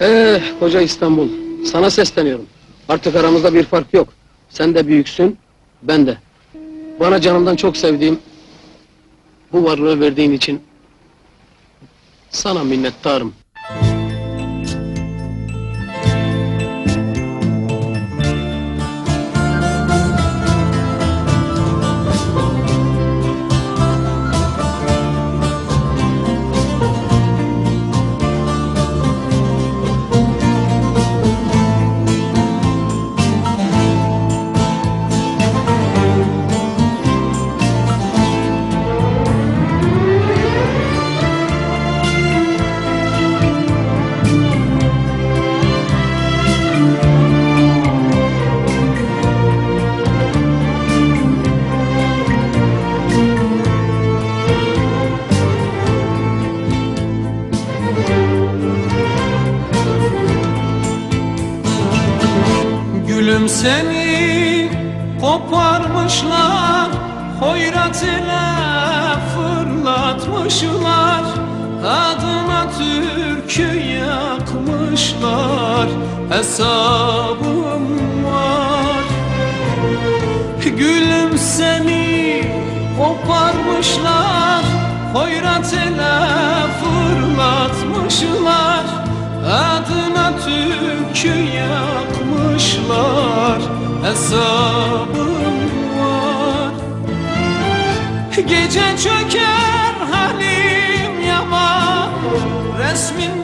Eh koca İstanbul. Sana sesleniyorum. Artık aramızda bir fark yok. Sen de büyüksün, ben de. Bana canımdan çok sevdiğim bu varlığı verdiğin için sana minnettarım. Gülüm seni koparmışlar Hoyrat ile fırlatmışlar. Adına türkü yakmışlar Hesabım var. Gülüm seni koparmışlar Hoyrat ile fırlatmışlar Adına türkü yakmışlar Hesabım var. Gece çöker halim yaman Resmin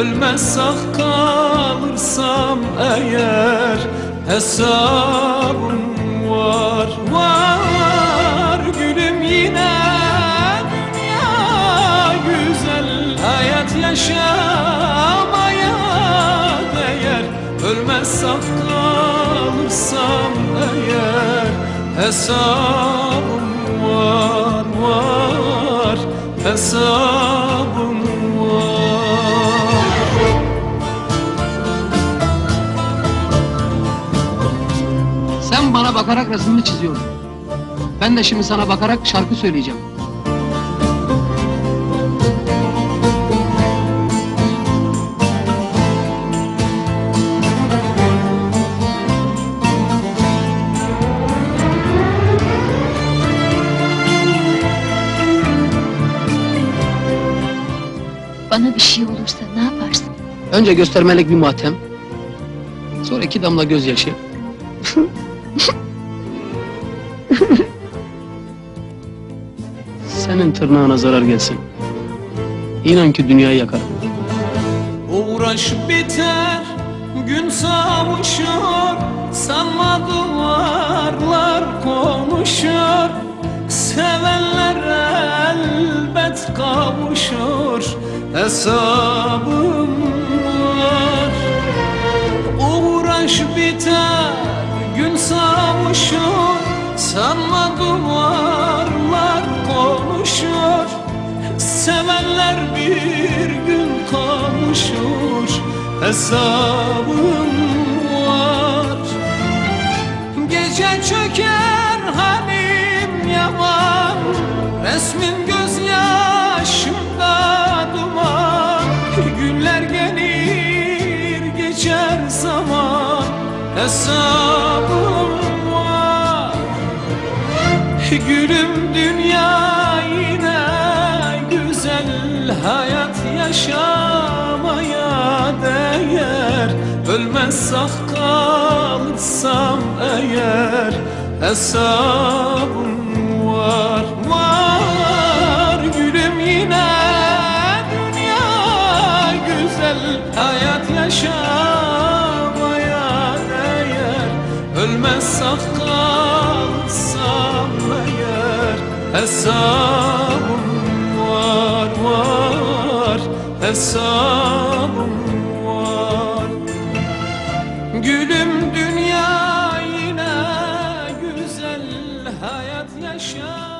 Ölmez sağ kalırsam eğer Hesabım var, var Gülüm yine dünya güzel Hayat yaşamaya değer. Ölmez sağ kalırsam eğer Hesabım var. Var Hesabım resmini çiziyordun. Ben de şimdi sana bakarak şarkı söyleyeceğim. Bana bir şey olursa ne yaparsın? Önce göstermelik bir matem. Sonra iki damla gözyaşı. Senin tırnağına zarar gelsin. İnan ki dünyayı yakarım. Uğraş biter, gün savuşur Sanma duvarlar konuşur Sevenler elbet kavuşur Hesabım var Uğraş biter, gün savuşur Sanma duvarlar konuşur Sevenler bir gün kavuşur Hesabım var. Gece çöker halim yaman. Resmin gözyaşımda duman. Günler gelir geçer zaman. Hesabım Gülüm dünya yine güzel Hayat yaşamaya değer. Ölmez sağ kalırsam eğer Hesabım var var. Gülüm yine dünya güzel Hayat yaşamaya değer. Ölmez sağ Hesabım var var Hesabım var. Gülüm dünya yine güzel Hayat yaşa.